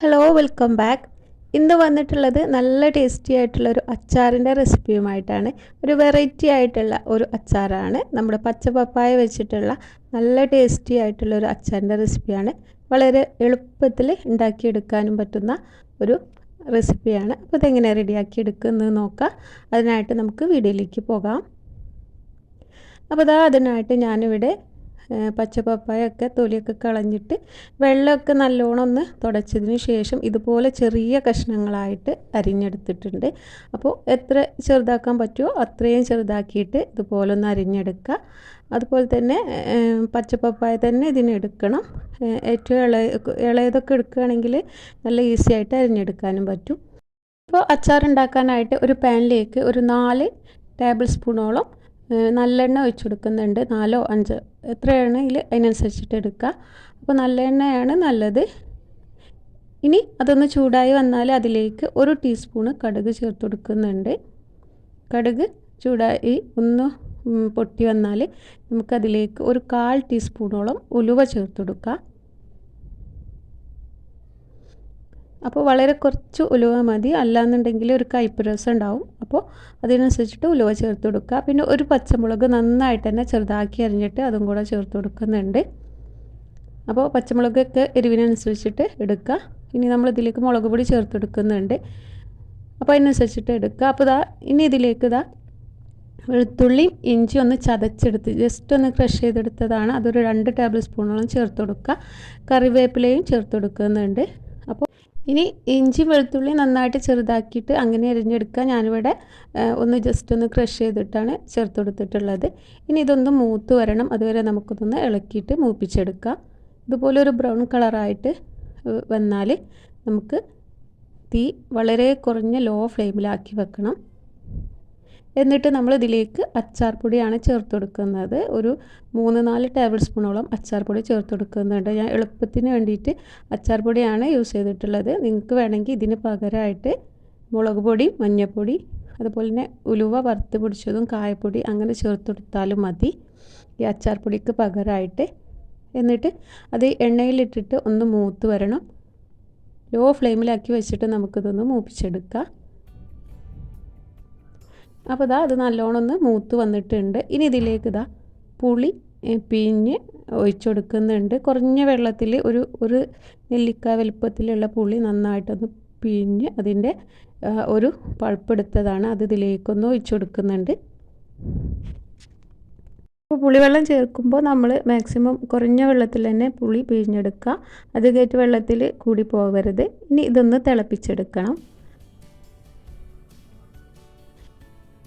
Hello welcome back ഇന്ന് വന്നിട്ടുള്ളത് നല്ല ടേസ്റ്റി ആയിട്ടുള്ള ഒരു അച്ചാറിന്റെ റെസിപ്പിയുമായിട്ടാണ് ഒരു വെറൈറ്റി ആയിട്ടുള്ള ഒരു അച്ചാറാണ്. നമ്മുടെ പച്ച പപ്പായ വെച്ചിട്ടുള്ള നല്ല ടേസ്റ്റി ആയിട്ടുള്ള ഒരു അച്ചാറിന്റെ റെസിപ്പിയാണ് വളരെ എളുപ്പത്തിൽ ഉണ്ടാക്കിയെടുക്കാനും പറ്റുന്ന ഒരു റെസിപ്പിയാണ് അപ്പോൾ ഇതെങ്ങനെ റെഡിയാക്കി എടുക്കുന്നത് നോക്കാം. അതിനായിട്ട് നമുക്ക് വീഡിയോയിലേക്ക് പോകാം. അപ്പോൾ അതാ അതിനായിട്ട് ഞാനിവിടെ പച്ചപ്പപ്പായൊക്കെ തൊലിയൊക്കെ കളഞ്ഞിട്ട് വെള്ളമൊക്കെ നല്ലോണം ഒന്ന് തുടച്ചതിന് ശേഷം ഇതുപോലെ ചെറിയ കഷ്ണങ്ങളായിട്ട് അരിഞ്ഞെടുത്തിട്ടുണ്ട്. അപ്പോൾ എത്ര ചെറുതാക്കാൻ പറ്റുമോ അത്രയും ചെറുതാക്കിയിട്ട് ഇതുപോലെ ഒന്ന് അരിഞ്ഞെടുക്കുക. അതുപോലെ തന്നെ പച്ചപ്പപ്പായ തന്നെ ഇതിനെടുക്കണം ഏറ്റവും ഇളയ ഇളയതൊക്കെ എടുക്കുകയാണെങ്കിൽ നല്ല ഈസി ആയിട്ട് അരിഞ്ഞെടുക്കാനും പറ്റും. ഇപ്പോൾ അച്ചാർ ഉണ്ടാക്കാനായിട്ട് ഒരു പാനിലേക്ക് ഒരു നാല് ടേബിൾ സ്പൂണോളം നല്ലെണ്ണ ഒഴിച്ചു കൊടുക്കുന്നുണ്ട്. നാലോ അഞ്ചോ എത്രയാണെങ്കിൽ അതിനനുസരിച്ചിട്ട് എടുക്കുക. അപ്പോൾ നല്ലെണ്ണയാണ് നല്ലത്. ഇനി അതൊന്ന് ചൂടായി വന്നാൽ അതിലേക്ക് ഒരു ടീസ്പൂണ് കടുക് ചേർത്ത് കൊടുക്കുന്നുണ്ട്. കടുക് ചൂടായി ഒന്ന് പൊട്ടി വന്നാൽ നമുക്കതിലേക്ക് ഒരു കാൽ ടീസ്പൂണോളം ഉലുവ ചേർത്ത് കൊടുക്കുക. അപ്പോൾ വളരെ കുറച്ച് ഉലുവ മതി. അല്ലാന്നുണ്ടെങ്കിൽ ഒരു കയ്പ്പ് രസം ഉണ്ടാവും. അപ്പോൾ അതിനനുസരിച്ചിട്ട് ഉലുവ ചേർത്ത് കൊടുക്കുക. പിന്നെ ഒരു പച്ചമുളക് നന്നായിട്ട് തന്നെ ചെറുതാക്കി അരിഞ്ഞിട്ട് അതും കൂടെ ചേർത്ത് കൊടുക്കുന്നുണ്ട്. അപ്പോൾ പച്ചമുളകൊക്കെ എരിവിനനുസരിച്ചിട്ട് എടുക്കുക. ഇനി നമ്മൾ ഇതിലേക്ക് മുളക് പൊടി ചേർത്ത് കൊടുക്കുന്നുണ്ട്. അപ്പോൾ അതിനനുസരിച്ചിട്ട് എടുക്കുക. അപ്പോൾ ഇതാ ഇനി ഇതിലേക്ക് ഇതാ വെളുത്തുള്ളിയും ഇഞ്ചി ഒന്ന് ചതച്ചെടുത്ത് ജസ്റ്റ് ഒന്ന് ക്രഷ് ചെയ്തെടുത്തതാണ്. അതൊരു രണ്ട് ടേബിൾ സ്പൂണോളം ചേർത്ത് കൊടുക്കുക. കറിവേപ്പിലയും ചേർത്ത് കൊടുക്കുന്നുണ്ട്. ഇനി ഇഞ്ചി വെളുത്തുള്ളി നന്നായിട്ട് ചെറുതാക്കിയിട്ട് അങ്ങനെ അരിഞ്ഞെടുക്കുക. ഞാനിവിടെ ഒന്ന് ജസ്റ്റ് ഒന്ന് ക്രഷ് ചെയ്തിട്ടാണ് ചേർത്ത് കൊടുത്തിട്ടുള്ളത്. ഇനി ഇതൊന്ന് മൂത്ത് വരണം. അതുവരെ നമുക്കിതൊന്ന് ഇളക്കിയിട്ട് മൂപ്പിച്ചെടുക്കാം. ഇതുപോലെ ഒരു ബ്രൗൺ കളറായിട്ട് വന്നാൽ നമുക്ക് തീ വളരെ കുറഞ്ഞ ലോ ഫ്ലെയിമിലാക്കി വെക്കണം. എന്നിട്ട് നമ്മൾ ഇതിലേക്ക് അച്ചാർ പൊടിയാണ് ചേർത്ത് കൊടുക്കുന്നത്. ഒരു മൂന്ന് നാല് ടേബിൾ സ്പൂണോളം അച്ചാർ പൊടി ചേർത്ത് കൊടുക്കുന്നുണ്ട്. ഞാൻ എളുപ്പത്തിന് വേണ്ടിയിട്ട് അച്ചാർ പൊടിയാണ് യൂസ് ചെയ്തിട്ടുള്ളത്. നിങ്ങൾക്ക് വേണമെങ്കിൽ ഇതിന് പകരമായിട്ട് മുളക് പൊടി മഞ്ഞൾപ്പൊടി അതുപോലെ തന്നെ ഉലുവ വറുത്ത് പൊടിച്ചതും കായപ്പൊടി അങ്ങനെ ചേർത്ത് കൊടുത്താലും മതി. ഈ അച്ചാർ പൊടിക്ക് പകരമായിട്ട് എന്നിട്ട് അത് എണ്ണയിലിട്ടിട്ട് ഒന്ന് മൂത്ത് വരണം. ലോ ഫ്ലെയിമിലാക്കി വെച്ചിട്ട് നമുക്കിതൊന്ന് മൂപ്പിച്ചെടുക്കാം. അപ്പോൾ ഇതാ അത് നല്ലോണം ഒന്ന് മൂത്ത് വന്നിട്ടുണ്ട്. ഇനി ഇതിലേക്ക് ഇതാ പുളി പിഞ്ഞ് ഒഴിച്ചെടുക്കുന്നുണ്ട്. കുറഞ്ഞ വെള്ളത്തിൽ ഒരു ഒരു നെല്ലിക്ക വലുപ്പത്തിലുള്ള പുളി നന്നായിട്ടൊന്ന് പിഞ്ഞ് അതിന്റെ ഒരു പഴുപ്പെടുത്തതാണ് അത് ഇതിലേക്കൊന്ന് ഒഴിച്ചു കൊടുക്കുന്നുണ്ട് അപ്പോൾ പുളിവെള്ളം ചേർക്കുമ്പോൾ നമ്മൾ മാക്സിമം കുറഞ്ഞ വെള്ളത്തിൽ തന്നെ പുളി പിഴിഞ്ഞെടുക്കുക. അത് കയറ്റി വെള്ളത്തിൽ കൂടി പോകരുത് ഇനി ഇതൊന്ന് തിളപ്പിച്ചെടുക്കണം.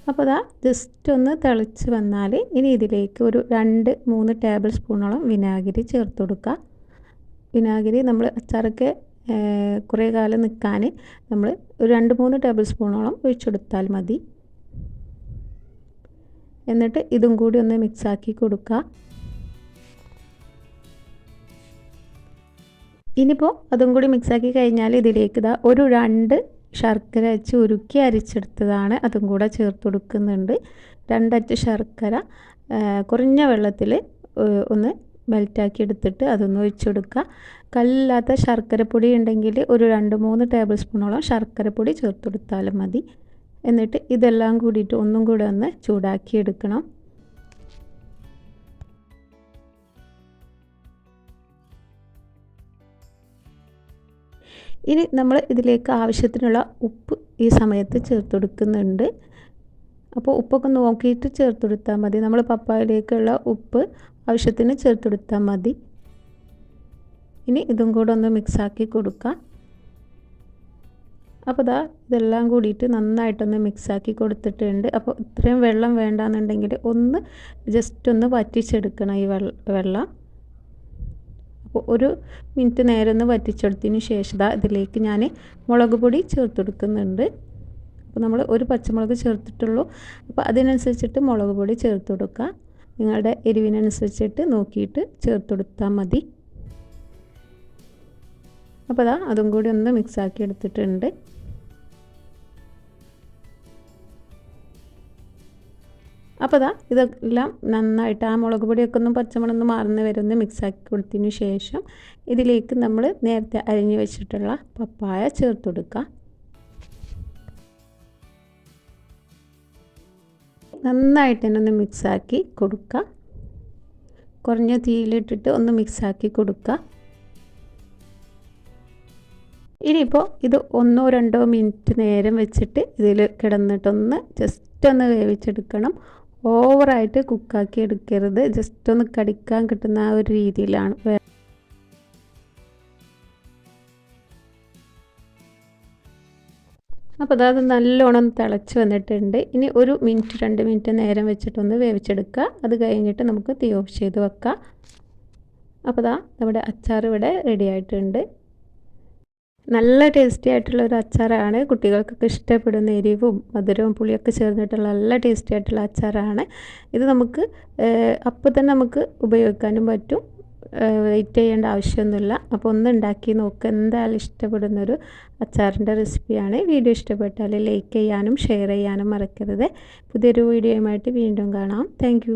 അപ്പോൾ അതാ ജസ്റ്റ് ഒന്ന് തിളച്ച് വന്നാൽ ഇനി ഇതിലേക്ക് ഒരു രണ്ട് മൂന്ന് ടേബിൾ സ്പൂണോളം വിനാഗിരി ചേർത്ത് കൊടുക്കുക. വിനാഗിരി നമ്മൾ അച്ചാറൊക്കെ കുറേ കാലം നിൽക്കാൻ നമ്മൾ ഒരു രണ്ട് മൂന്ന് ടേബിൾ സ്പൂണോളം ഒഴിച്ചെടുത്താൽ മതി. എന്നിട്ട് ഇതും കൂടി ഒന്ന് മിക്സാക്കി കൊടുക്കുക. ഇനിയിപ്പോൾ അതും കൂടി മിക്സാക്കി കഴിഞ്ഞാൽ ഇതിലേക്ക് ഇതാ ഒരു രണ്ട് ശർക്കര വെച്ച് ഉരുക്കി അരിച്ചെടുത്തതാണ്. അതും കൂടെ ചേർത്ത് കൊടുക്കുന്നുണ്ട്. രണ്ടറ്റ് ശർക്കര കുറഞ്ഞ വെള്ളത്തിൽ ഒന്ന് മെൽറ്റാക്കി എടുത്തിട്ട് അതൊന്ന് ഒഴിച്ചെടുക്കുക കല്ലില്ലാത്ത ശർക്കരപ്പൊടി ഉണ്ടെങ്കിൽ ഒരു രണ്ട് മൂന്ന് ടേബിൾ സ്പൂണോളം ശർക്കരപ്പൊടി ചേർത്ത് കൊടുത്താലും മതി. എന്നിട്ട് ഇതെല്ലാം കൂടിയിട്ട് ഒന്നും കൂടെ ഒന്ന് ചൂടാക്കി എടുക്കണം. ഇനി നമ്മൾ ഇതിലേക്ക് ആവശ്യത്തിനുള്ള ഉപ്പ് ഈ സമയത്ത് ചേർത്ത് കൊടുക്കുന്നുണ്ട്. അപ്പോൾ ഉപ്പൊക്കെ നോക്കിയിട്ട് ചേർത്ത് കൊടുത്താൽ മതി. നമ്മൾ പപ്പായയിലേക്കുള്ള ഉപ്പ് ആവശ്യത്തിന് ചേർത്ത് കൊടുത്താൽ മതി. ഇനി ഇതും കൂടെ ഒന്ന് മിക്സാക്കി കൊടുക്കാം. അപ്പോൾ ഇതാ ഇതെല്ലാം കൂടിയിട്ട് നന്നായിട്ടൊന്ന് മിക്സാക്കി കൊടുത്തിട്ടുണ്ട്. അപ്പോൾ ഇത്രയും വെള്ളം വേണ്ടാന്നുണ്ടെങ്കിൽ ഒന്ന് ജസ്റ്റ് ഒന്ന് വറ്റിച്ചെടുക്കണം ഈ വെള്ളം. അപ്പോൾ ഒരു മിനിറ്റ് നേരം ഒന്ന് വറ്റിച്ചെടുത്തതിന് ശേഷം ഇതിലേക്ക് ഞാൻ മുളക് പൊടി ചേർത്ത് കൊടുക്കുന്നുണ്ട് അപ്പോൾ നമ്മൾ ഒരു പച്ചമുളക് ചേർത്തിട്ടുള്ളൂ. അപ്പോൾ അതിനനുസരിച്ചിട്ട് മുളക് പൊടി ചേർത്ത് കൊടുക്കുക നിങ്ങളുടെ എരിവിനനുസരിച്ചിട്ട് നോക്കിയിട്ട് ചേർത്ത് കൊടുത്താൽ മതി. അപ്പോൾ അതാ അതും കൂടി ഒന്ന് മിക്സാക്കി അപ്പോൾ അതാ ഇതെല്ലാം നന്നായിട്ട് ആ മുളക് പൊടിയൊക്കെ ഒന്നും പച്ചമുളകൊന്നും മാറുന്ന വരെ ഒന്ന് മിക്സാക്കി കൊടുത്തതിന് ശേഷം ഇതിലേക്ക് നമ്മൾ നേരത്തെ അരിഞ്ഞു വെച്ചിട്ടുള്ള പപ്പായ ചേർത്ത് കൊടുക്കുക നന്നായിട്ട് തന്നെ ഒന്ന് മിക്സാക്കി കൊടുക്കുക കുറഞ്ഞ തീയിലിട്ടിട്ട് ഒന്ന് മിക്സാക്കി കൊടുക്കുക ഇനിയിപ്പോൾ ഇത് ഒന്നോ രണ്ടോ മിനിറ്റ് നേരം വെച്ചിട്ട് ഇതിൽ കിടന്നിട്ടൊന്ന് ജസ്റ്റ് ഒന്ന് വേവിച്ചെടുക്കണം. ഓവറായിട്ട് കുക്കാക്കി എടുക്കരുത്. ജസ്റ്റ് ഒന്ന് കടിക്കാൻ കിട്ടുന്ന ആ ഒരു രീതിയിലാണ്. അപ്പോൾ അതായത് നല്ലോണം തിളച്ച് വന്നിട്ടുണ്ട്. ഇനി ഒരു മിനിറ്റ് രണ്ട് മിനിറ്റ് നേരം വെച്ചിട്ടൊന്ന് വേവിച്ചെടുക്കുക. അത് കഴിഞ്ഞിട്ട് നമുക്ക് തീ ഓഫ് ചെയ്ത് വെക്കാം. അപ്പോൾ ദാ നമ്മുടെ അച്ചാർ ഇവിടെ റെഡി ആയിട്ടുണ്ട്. നല്ല ടേസ്റ്റി ആയിട്ടുള്ള ഒരു അച്ചാറാണ്. കുട്ടികൾക്കൊക്കെ ഇഷ്ടപ്പെടുന്ന എരിവും മധുരവും പുളിയൊക്കെ ചേർന്നിട്ടുള്ള നല്ല ടേസ്റ്റി ആയിട്ടുള്ള അച്ചാറാണ്. ഇത് നമുക്ക് അപ്പോൾ തന്നെ നമുക്ക് ഉപയോഗിക്കാനും പറ്റും. വെയിറ്റ് ചെയ്യേണ്ട ആവശ്യമൊന്നുമില്ല. അപ്പോൾ ഒന്ന് ഉണ്ടാക്കി നോക്കുക എന്തായാലും ഇഷ്ടപ്പെടുന്നൊരു അച്ചാറിന്റെ റെസിപ്പിയാണ് വീഡിയോ ഇഷ്ടപ്പെട്ടാൽ ലൈക്ക് ചെയ്യാനും ഷെയർ ചെയ്യാനും മറക്കരുത്. പുതിയൊരു വീഡിയോയുമായിട്ട് വീണ്ടും കാണാം. താങ്ക്